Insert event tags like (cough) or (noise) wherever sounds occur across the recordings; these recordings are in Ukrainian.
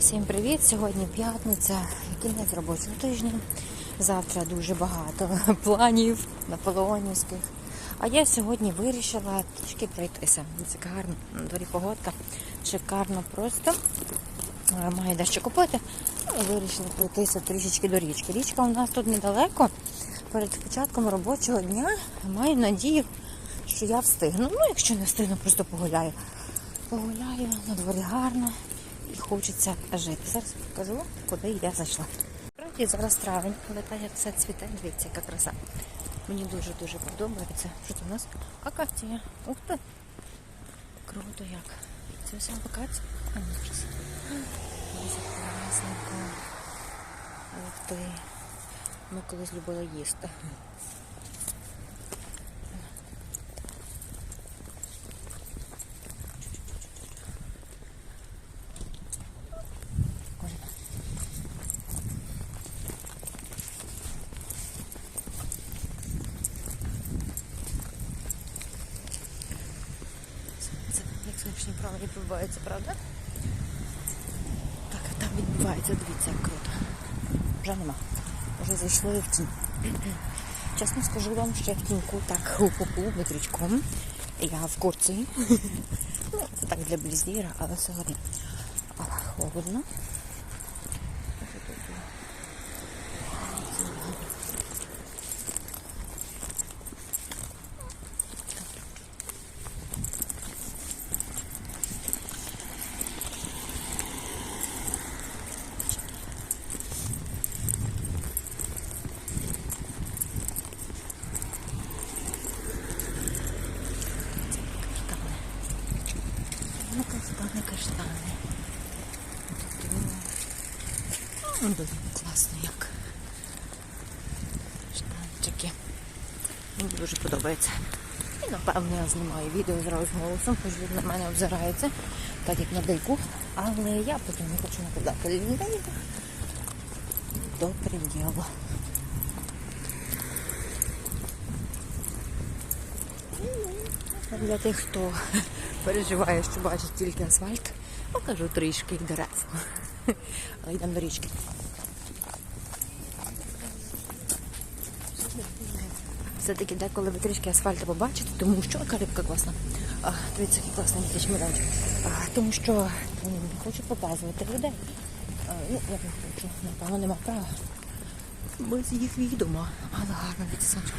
Всім привіт! Сьогодні п'ятниця, кінець робочого тижня. Завтра дуже багато (laughs) планів наполеонівських. А я сьогодні вирішила трішки пройтися. Це гарно, на дворі погодка, шикарно просто. Маю дещо купити. Ну, Вирішила пройтися трішечки до річки. Річка у нас тут недалеко. Перед початком робочого дня маю надію, що я встигну. Ну, якщо не встигну, просто погуляю. Погуляю, на дворі гарно і хочеться жити. Зараз покажу, куди я зайшла. Справді зараз травень, але та як все цвіте, дивіться, яка краса. Мені дуже-дуже подобається. Що це у нас? Акація. Ух ти! Круто як. Це все акація? А, ну, щось. Дуже класненько. Ух ти. Ми колись любили їсти. Прикольно. Це не промені правда? Так, а там відбувається, дивіться, як круто. Вже нема. Вже зайшли в тінь. (clears throat) Чесно скажу вам, що я в тіньку так ху-ху-ху витрічком. Я в курці. (laughs) Ну, це так для бліздіра, але все одно. Але Холодно. Каштани. Ну, каштани, каштани. Тут, ну, дуже класно як. Каштанчики. Мені дуже подобається. І напевно я знімаю відео зразу з голосом, хоч він на мене обзирається, так як на дийку. Але я потім не хочу нападати людей до приділу. Для тих, хто переживає, що бачить тільки асфальт, покажу трішки дерев. Але йдемо до річки. Все-таки деколи ви трішки асфальту побачите, тому що яка рибка класна. А, дивіться, який класний міранчик. Тому що не хочу показувати людей. А, ну, я не хочу, напевно, нема права. Без їх відома. Але гарно від сонечко.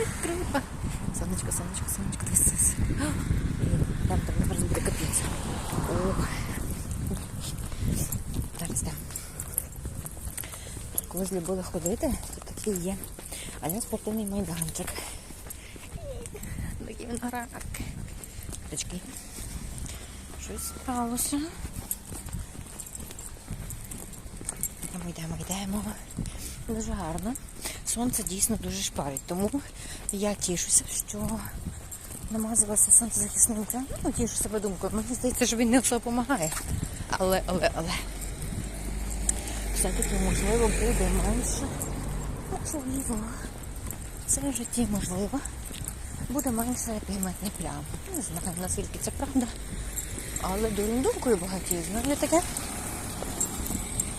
Відкрита. Сонечко, сонечко, сонечко, дивись. Там там зараз буде капець. Зараз там. Колись любили ходити, тут такі є. А я спортивний майданчик. Такі виноград. Речки. Щось сталося. Йдемо, йдемо, йдемо. Дуже гарно. Сонце дійсно дуже шпарить, тому я тішуся, що намазалася сонцезахисним кремом. Ну, тішу себе думкою. Мені здається, що він не все допомагає. Але, але, але. Все-таки можливо буде менше. Можливо. Це в житті можливо. Буде менше пігментних плям. Не знаю, наскільки це правда. Але думкою багаті, знаю таке.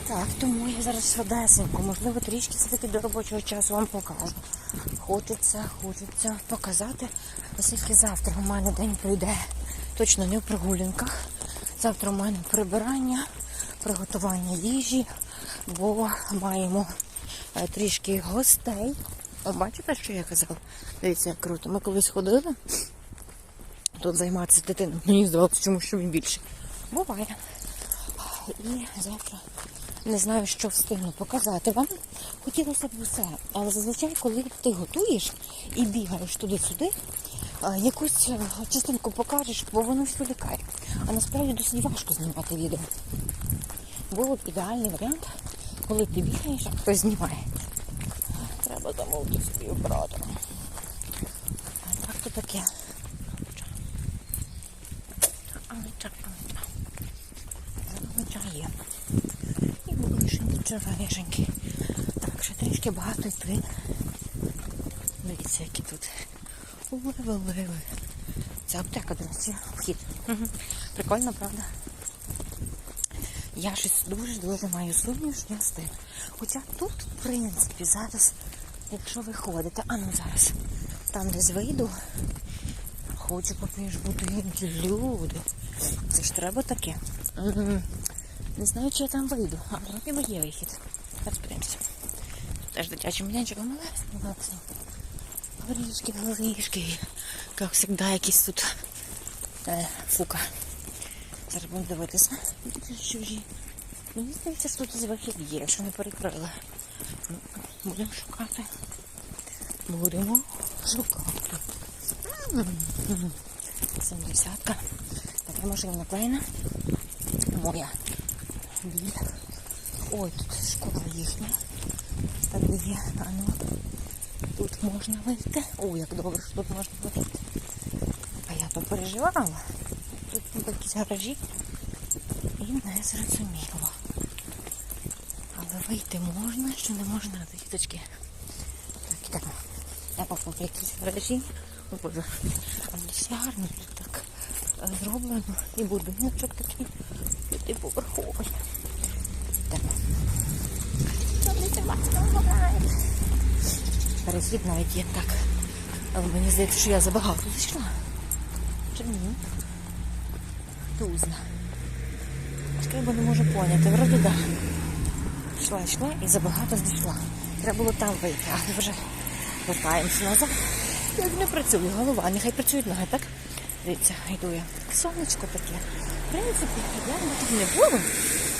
Так, тому я зараз швидесенько, можливо, трішки все-таки до робочого часу вам покажу. Хочеться, хочеться показати, оскільки завтра у мене день пройде точно не в прогулянках. Завтра у мене прибирання, приготування їжі, бо маємо трішки гостей. О, бачите, що я казала? Дивіться, як круто. Ми колись ходили тут займатися дитиною. Мені здавалося, чому що він більше. Буває. І завтра не знаю, що встигну показати вам. Хотілося б усе, але зазвичай, коли ти готуєш і бігаєш туди-сюди, якусь е, частинку покажеш, бо воно все лікає. А насправді досить важко знімати відео. Був б ідеальний варіант, коли ти бігаєш, а хтось знімає. Треба замовити собі оператора. А так то таке. Але. Є. І булишенькі, червонішенькі. Так, ще трішки багато йти. Дивіться, які тут уливи-ливи. Це аптека, до речі, вхід. Мгм. Прикольно, правда? Я щось дуже-дуже маю сумнів, що я встигну. Хоча тут, в принципі, зараз, якщо ви ходите, а ну зараз, там десь вийду, хочу поки ж будинки, люди. Це ж треба таке. Не знаю, чи я там вийду, але ніби є вихід. Зараз подивимося. Теж дитячий майданчик, а малесний. Горішки, горішки. Як завжди, якісь тут е, фука. Зараз будемо дивитися. Чужі. Мені здається, що тут вихід є, що не перекрили. Ну, будемо шукати. Будемо шукати. Семдесятка. Така машина наклеєна. Моя. Біль. Ой, тут школа їхня. Так є. А ну. Тут можна вийти. Ой, як добре, що тут можна вийти. А я то переживала. Тут якісь гаражі. І не зрозуміло. Але вийти можна, що не можна діточки. Так, ідемо. Я попав якісь гаражі. О, Боже. Але все гарно тут так е, зроблено. І будиночок такий п'ятиповерховий. Йдемо. Перехід навіть є так. Мені здається, що я забагато зайшла. Чи ні? Тузна. Треба не можу поняти. Вроді да. Йшла, йшла і забагато зайшла. Треба було там вийти, але вже вертаємося назад. Як не працює голова, нехай працюють ноги, так? Дивіться, йду я. Сонечко таке. В принципі, я тут не буду,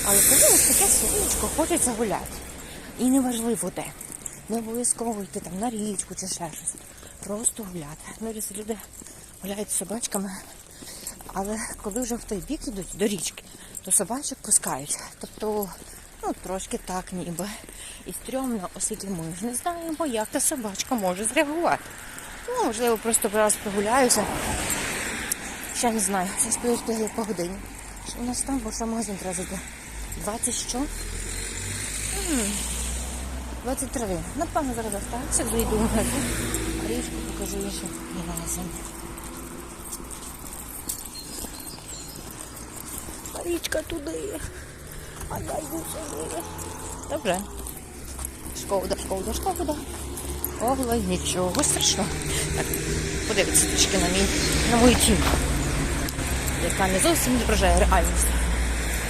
але коли ось таке сонечко хочеться гуляти. І неважливо де. Не обов'язково йти там на річку чи ще щось. Просто гуляти. Ну, люди гуляють з собачками, але коли вже в той бік йдуть до річки, то собачок пускають. Тобто, ну трошки так ніби. І стрьомно, оскільки ми ж не знаємо, як та собачка може зреагувати. Ну, можливо, просто раз прогуляюся. Ще не знаю. Ще сподіваюся, по годині. Що у нас там, бо що магазин треба зайти? 20 що? М, 23. Напевно, зараз остануся, зайду в магазин. Річку покажу ще не разом. А річка туди. А я йду сюди. Добре. Шкода, шкода, шкода. Ого, нічого страшного. Так, подивіться трішки на мій на мою тінь, яка не зовсім відображає реальність.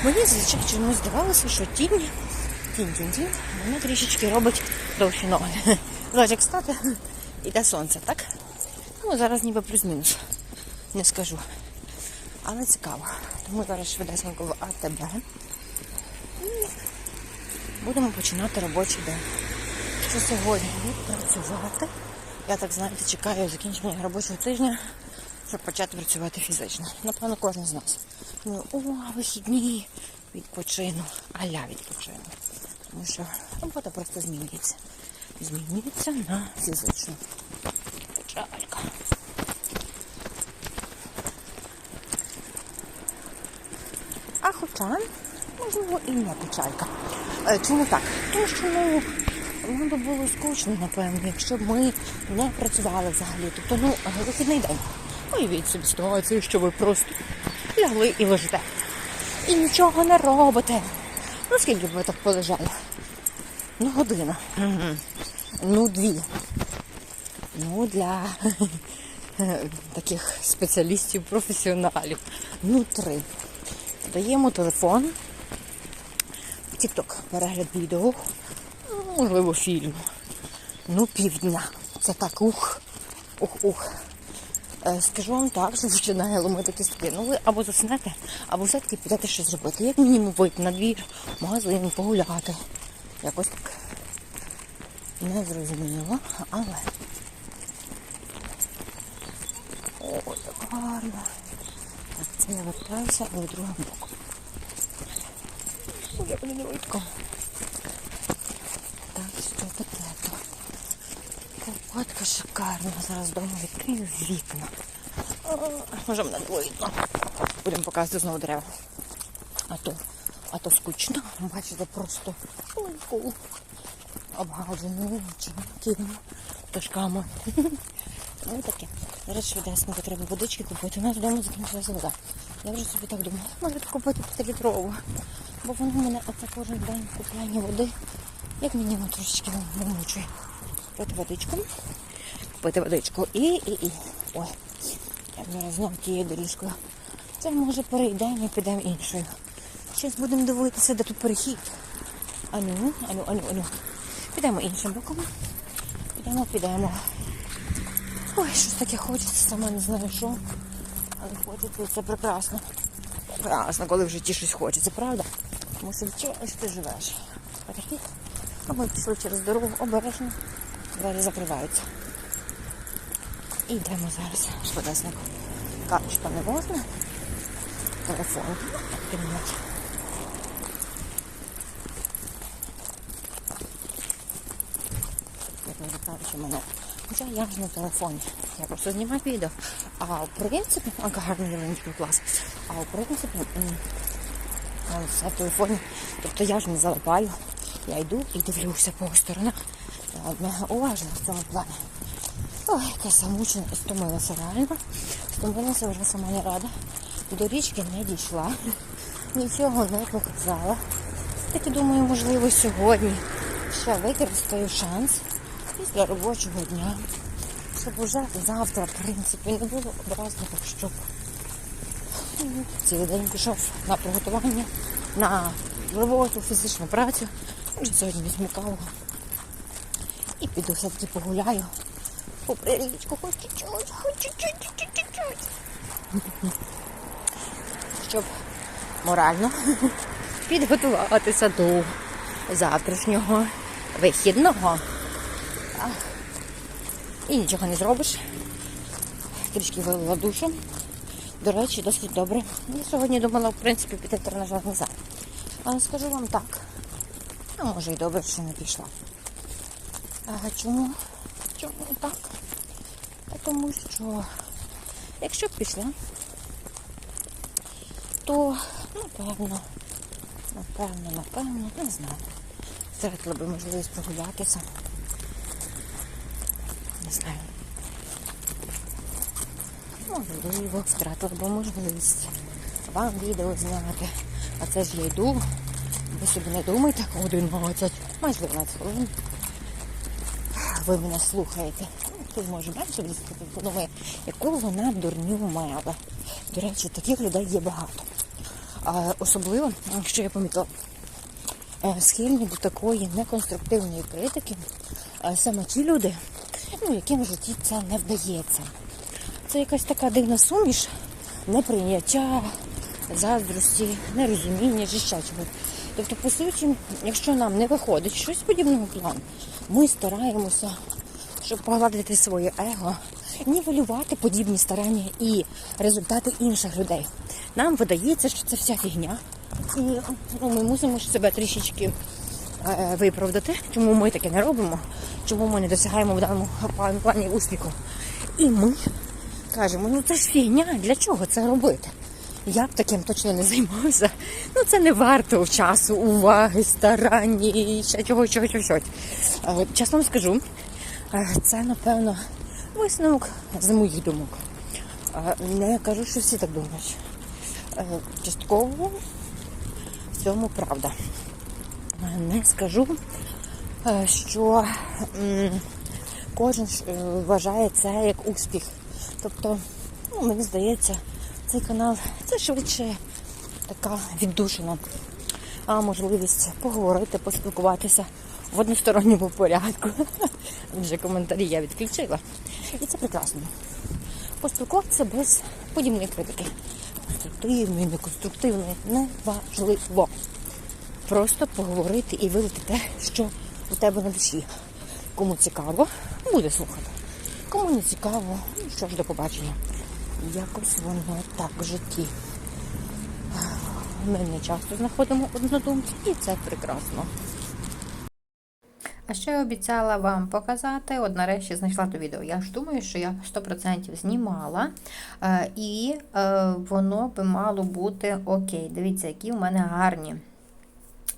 Мені звичайно чомусь здавалося, що тінь, тінь, тінь, тінь, вона трішечки робить довші ноги. (laughs) Лежик стати, (laughs) іде сонце, так? Ну, зараз ніби плюс-мінус. Не скажу. Але цікаво. Тому зараз швидесенько в АТБ. І будемо починати робочий день. Що сьогодні відпрацювати. Я так знаєте, чекаю закінчення робочого тижня, щоб почати працювати фізично. Напевно, кожен з нас. Ну, о, вихідні, відпочину, аля відпочину. Тому що робота просто змінюється. Змінюється на фізичну. Печалька. А можливо, і не печалька. Е, Чому так? Тому що ну, нам би було скучно, напевно, якщо б ми не працювали взагалі. Тобто, ну, вихідний день. Уявіть собі ситуацію, що ви просто лягли і лежите. І нічого не робите. Ну, скільки б ви так полежали? Ну, година. Ну, дві. Ну, для (laughs) таких спеціалістів, професіоналів. Ну, три. Даємо телефон. Тік-ток, перегляд відео, можливо, фільм. Ну, півдня. Це так ух, ух-ух. Е, Скажу вам так, що починає ломити кістки. Ну ви або заснете, або все-таки підете щось зробити. Як мінімум вийти на двір, магазин, погуляти. Якось так. Не зрозуміло, але. Ой, як гарно. Так, це я вертаюся, але другим боком. Ой, як мені. Так, що таке-то? Погодка шикарна. Зараз вдома відкрию вікна. А, Може мене не видно. Будемо показувати знову дерева. А то, а то скучно. Бачите, просто ой, обгаджено чинками, пташками. (laughs) Ну таке. Зараз швидесенько треба водички купити. У нас вдома закінчилася вода. Я вже собі так думала, може купити 5-літрову. Бо воно мене оце кожен день купляння води, як мінімум трошечки вимучує. Пити водичку, пити водичку і, і, і. Ой, я зараз знов тією доріжкою. Це може перейдемо і підемо іншою. Зараз будемо дивитися, де тут перехід. Ану, ану, ану, ану. Підемо іншим боком. Підемо, підемо. Ой, щось таке хочеться, сама не знаю що. Але хочеться це прекрасно. Прекрасно, коли в житті щось хочеться, правда? Що відчуваєш, ти живеш. Перехід. А ми пішли через дорогу обережно. Двері закриваються. І йдемо зараз швидесенько. Карточка не можна. Телефон. Кажу, що мене. Хоча я ж на телефоні. Я просто знімаю відео. А в принципі, а (laughs) гарний клас. А в принципі, все в телефоні. Тобто я ж не залипаю. Я йду і дивлюся по сторонах. Уважна в цьому плані. Ой, яка замучена і стомилася реально. Стомилася вже сама не рада. До річки не дійшла. Нічого не показала. Так і думаю, можливо, сьогодні ще використаю шанс після робочого дня. Щоб уже завтра, в принципі, не було образливо, щоб ну, цілий день пішов на приготування, на роботу, фізичну працю. Може, сьогодні візьму каву. І піду все-таки погуляю. Попри річку, хоч чуть-чуть, хоч чуть-чуть. Щоб морально (laughs) підготуватися до завтрашнього вихідного. І нічого не зробиш. Трішки вилила душу. До речі, досить добре. Я сьогодні думала, в принципі, піти в тренажерний зал. Але скажу вам так. А може і добре, що не пішла. А чому? Чому так? А тому що якщо б пішла, то напевно, напевно, напевно, не знаю. Втратила би можливість прогулятися. Не знаю. Можливо, втратила би можливість вам відео зняти. А це ж я йду. Ви собі не думайте, 11, майже 12 хвилин. Ви мене слухаєте. Ну, Хтось може менше подумає, яку вона дурню мала. До речі, таких людей є багато. А, особливо, що я помітила, е, схильні до такої неконструктивної критики саме ті люди, ну, яким в житті це не вдається. Це якась така дивна суміш, неприйняття, заздрості, нерозуміння, ще чого. Тобто, по суті, якщо нам не виходить щось подібного плану, ми стараємося, щоб погладити своє его, нівелювати подібні старання і результати інших людей. Нам видається, що це вся фігня. І ну, ми мусимо себе трішечки е, виправдати, чому ми таке не робимо, чому ми не досягаємо в даному плані успіху. І ми кажемо, ну це ж фігня, для чого це робити? Я б таким точно не займався. Ну це не варто часу, уваги, старань і ще чого, чого, чого, чого. Чесно вам скажу, е, це напевно висновок з моїх думок. Не кажу, що всі так думають. Е, Частково в цьому правда. Не скажу, е, що кожен вважає це як успіх. Тобто, ну, мені здається, цей канал це швидше така віддушина, а можливість поговорити, поспілкуватися в односторонньому порядку. (laughs) Вже коментарі я відключила. І це прекрасно. Поспілкуватися без подібної критики. Конструктивної, неконструктивної, неважливо. Просто поговорити і вилити те, що у тебе на душі. Кому цікаво, буде слухати. Кому не цікаво, що ж до побачення. Якось воно так в житті. Ми не часто знаходимо однодумців, і це прекрасно. А ще обіцяла вам показати, от нарешті знайшла то відео. Я ж думаю, що я 100% знімала, е, і е, воно би мало бути окей. Дивіться, які в мене гарні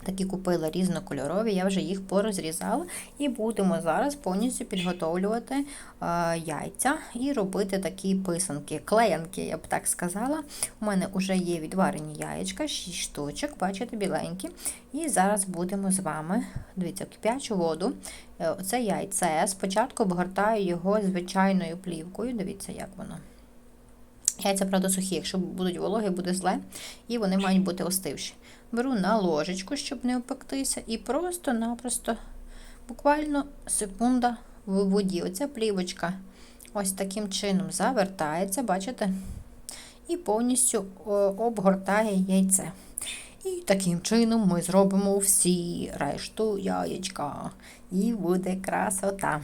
Такі купила різнокольорові, я вже їх порозрізала. І будемо зараз повністю підготовлювати е, яйця і робити такі писанки, клеянки, я б так сказала. У мене вже є відварені яєчка, 6 штучок, бачите, біленькі. І зараз будемо з вами, дивіться, кип'ячу воду. Е, Це яйце. Спочатку обгортаю його звичайною плівкою. Дивіться, як воно. Яйця, правда, сухі, якщо будуть вологі, буде зле, і вони мають бути остивші. Беру на ложечку, щоб не опектися, і просто-напросто, буквально секунда в воді. Оця плівочка ось таким чином завертається, бачите? І повністю обгортає яйце. І таким чином ми зробимо всі решту яєчка. І буде красота.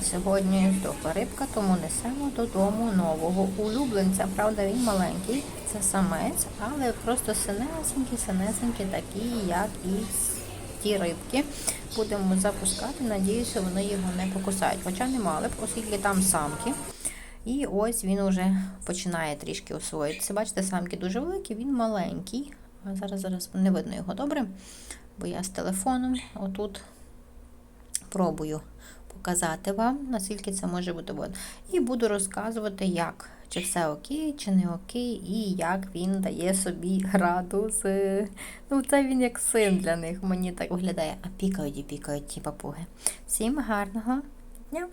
сьогодні здохла рибка, тому несемо додому нового улюбленця. Правда, він маленький, це самець, але просто синесенькі, синесенькі, такі, як і ті рибки. Будемо запускати, надіюся, вони його не покусають. Хоча не мали б, оскільки там самки. І ось він уже починає трішки освоїтися. Бачите, самки дуже великі, він маленький. Зараз зараз не видно його добре, бо я з телефоном отут пробую показати вам, наскільки це може бути видно. І буду розказувати, як, чи все окей, чи не окей, і як він дає собі раду з. Ну, це він як син для них, мені так виглядає. А пікають і пікають ті папуги. Всім гарного дня!